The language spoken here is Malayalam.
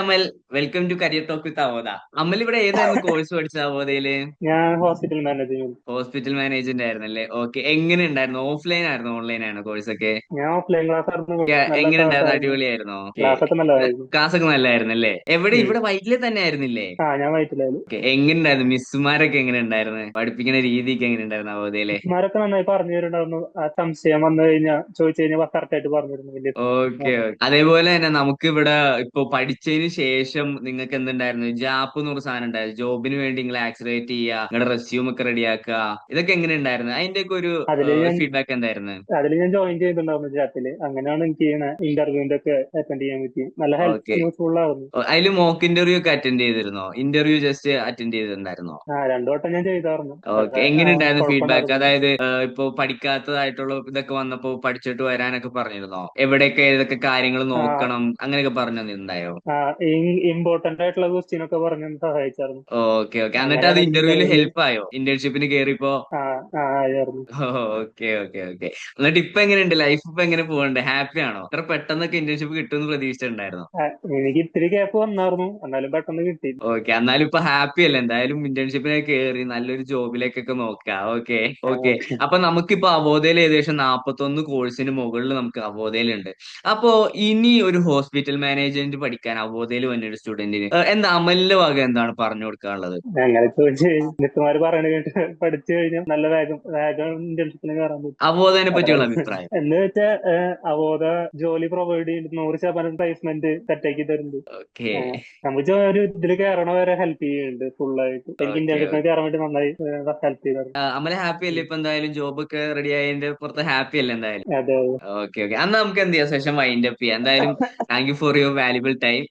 bhfuil welcome to career talk with Avoda Ammal ഇവിടെ ഏതായിരുന്നു കോഴ്സ് പഠിച്ചത് അവോദയിൽ ഞാൻ ഹോസ്പിറ്റൽ മാനേജ്മെന്റ് ഹോസ്പിറ്റൽ മാനേജ്മെന്റ് ആയിരുന്നല്ലേ ഓക്കെ എങ്ങനെ ഉണ്ടായിരുന്നു? ഓഫ്ലൈൻ ആയിരുന്നു? ഓൺലൈൻ ആയിരുന്നു കോഴ്സ് ഒക്കെ? ഞാൻ ഓഫ്ലൈൻ ക്ലാസ് ആയിരുന്നു. എങ്ങനെ ഉണ്ടായിരുന്നു? അടിപൊളിയായിരുന്നോ? ക്ലാസ് ഒക്കെ നല്ലായിരുന്നു അല്ലേ? എവിടെ? ഇവിടെ വൈറ്റിലെ തന്നെ ആയിരുന്നില്ലേ? ഞാൻ എങ്ങനെ ഉണ്ടായിരുന്നു? മിസ്സുമാരൊക്കെ എങ്ങനെ ഉണ്ടായിരുന്നു? പഠിപ്പിക്കുന്ന രീതിക്ക് എങ്ങനെ ഉണ്ടായിരുന്നു അവോദയിലെ നന്നായി പറഞ്ഞു തരുന്നുണ്ടായിരുന്നു. സംശയം വന്നു കഴിഞ്ഞാൽ ചോദിച്ചു കഴിഞ്ഞാൽ കറക്റ്റ് ആയിട്ട് പറഞ്ഞു തരുന്നു. ഓക്കെ അതേപോലെ തന്നെ നമുക്ക് ഇവിടെ ഇപ്പൊ പഠിച്ചതിന് ശേഷം നിങ്ങൾക്ക് എന്തുണ്ടായിരുന്നു? ജാപ്പ് എന്ന് പറഞ്ഞ സാധനം ഉണ്ടായിരുന്നു. ജോബിന് വേണ്ടി നിങ്ങൾ ആക്സിലേറ്റ് ചെയ്യുക നിങ്ങളുടെ റെസ്യൂം ഒക്കെ റെഡി ആക്കുക. ഇതൊക്കെ എങ്ങനെ ഉണ്ടായിരുന്നു? അതിന്റെ ഒക്കെ ഒരു ഫീഡ്ബാക്ക് എന്തായിരുന്നു? അതിൽ ഞാൻ ജോയിൻ ചെയ്തിട്ടുണ്ടായിരുന്നു ജാപ്പിൽ അങ്ങനെയാണ് എനിക്ക് ഇന്റർവ്യൂവിന്റെ ഒക്കെ അറ്റൻഡ് ചെയ്യാൻ പറ്റി. നല്ല. യൂസ്ഫുൾ ആയിരുന്നു. അതിൽ മോക്ക് ഇന്റർവ്യൂ ഒക്കെ അറ്റൻഡ് ചെയ്തിരുന്നോ? ഇന്റർവ്യൂ ജസ്റ്റ് അറ്റൻഡ് ചെയ്തിട്ടുണ്ടായിരുന്നോ? ആ രണ്ടു വട്ടം ഞാൻ ചെയ്തായിരുന്നു. ഓക്കെ എങ്ങനെ ഉണ്ടായിരുന്നു ഫീഡ്ബാക്ക് അതായത് ഇപ്പൊ പഠിക്കാത്തതായിട്ടുള്ള ഇതൊക്കെ വന്നപ്പോ പഠിച്ചിട്ട് വരാനൊക്കെ പറഞ്ഞിരുന്നോ? എവിടെയൊക്കെ ഏതൊക്കെ കാര്യങ്ങൾ നോക്കണം? അങ്ങനെയൊക്കെ പറഞ്ഞു തന്നിട്ടുണ്ടായോ? ഇമ്പോർട്ടന്റ് ആയിട്ടുള്ള ക്വസ്റ്റ്യൻ ഒക്കെ പറഞ്ഞു സഹായിച്ചായിരുന്നു. ഓക്കെ ഓക്കെ എന്നിട്ട് അത് ഇന്റർവ്യൂൽ ഹെൽപ്പ് ആയോ? ഇന്റേൺഷിപ്പിന് കേറിപ്പോ? ഓക്കെ ഓക്കെ ഓക്കെ എന്നിട്ട് ഇപ്പൊ എങ്ങനെയുണ്ട്? ലൈഫ് ഇപ്പൊ എങ്ങനെ പോകണ്ടേ ഹാപ്പി ആണോ? ഇത്ര പെട്ടെന്നൊക്കെ ഇന്റേൺഷിപ്പ് കിട്ടുമെന്ന് പ്രതീക്ഷിച്ചിട്ടുണ്ടായിരുന്നു? എനിക്ക് ഇത്തിരി ഗ്യാപ്പ് വന്നായിരുന്നു. എന്നാലും പെട്ടെന്ന് കിട്ടി. ഓക്കെ എന്നാലും ഇപ്പൊ ഹാപ്പി അല്ലേ? എന്തായാലും ഇന്റേൺഷിപ്പിനൊക്കെ കേറി നല്ലൊരു ജോബിലേക്കൊക്കെ നോക്കാം. ഓക്കെ ഓക്കെ അപ്പൊ നമുക്കിപ്പോ അവോധയിൽ ഏകദേശം നാപ്പത്തൊന്ന് കോഴ്സിന് മുകളിൽ നമുക്ക് അവോധയിലുണ്ട് അപ്പോ ഇനി ഒരു ഹോസ്പിറ്റൽ മാനേജ്മെന്റ് പഠിക്കാൻ അവോധയിൽ വന്നൊരു സ്റ്റുഡന്റിന് എന്താ അമലിന്റെ വക എന്താണ് പറഞ്ഞു കൊടുക്കാനുള്ളത്? ചോദിച്ചു മിസ്സുമാര് പറയണ കേട്ട് പഠിച്ചു കഴിഞ്ഞാൽ നല്ല വേഗം വേഗം ഇന്റേൺഷിപ്പിന് കയറാൻ പറ്റും. അവോധനെ പറ്റിയുള്ള അഭിപ്രായം. എന്ന് വെച്ചാൽ അവബോധ ജോലി പ്രൊവൈഡ് ചെയ്യുന്നുണ്ട് നൂറ് ശതമാനം പ്ലേസ്മെന്റ് സെറ്റാക്കി തരുന്നുണ്ട്. നമുക്ക് ഒരു ഇതിൽ കയറണ വരെ ഹെൽപ്പ് ചെയ്യുന്നുണ്ട് ഫുൾ ആയിട്ട്. എനിക്ക് ഇന്റേൺഷിപ്പിന് കയറാൻ വേണ്ടി നന്നായി ഹെൽപ്പ് ചെയ്തായിരുന്നു അമല ഹാപ്പി അല്ലേ? ഇപ്പൊ എന്തായാലും ജോബ് ഒക്കെ റെഡി ആയതിന്റെ പുറത്ത് ഹാപ്പി അല്ലേ എന്തായാലും? Okay okay. അന്ന് നമുക്ക് എന്ത് ചെയ്യാം? സെഷൻ വൈൻഡ് അപ്പ് ചെയ്യാം. എന്തായാലും thank you for your valuable time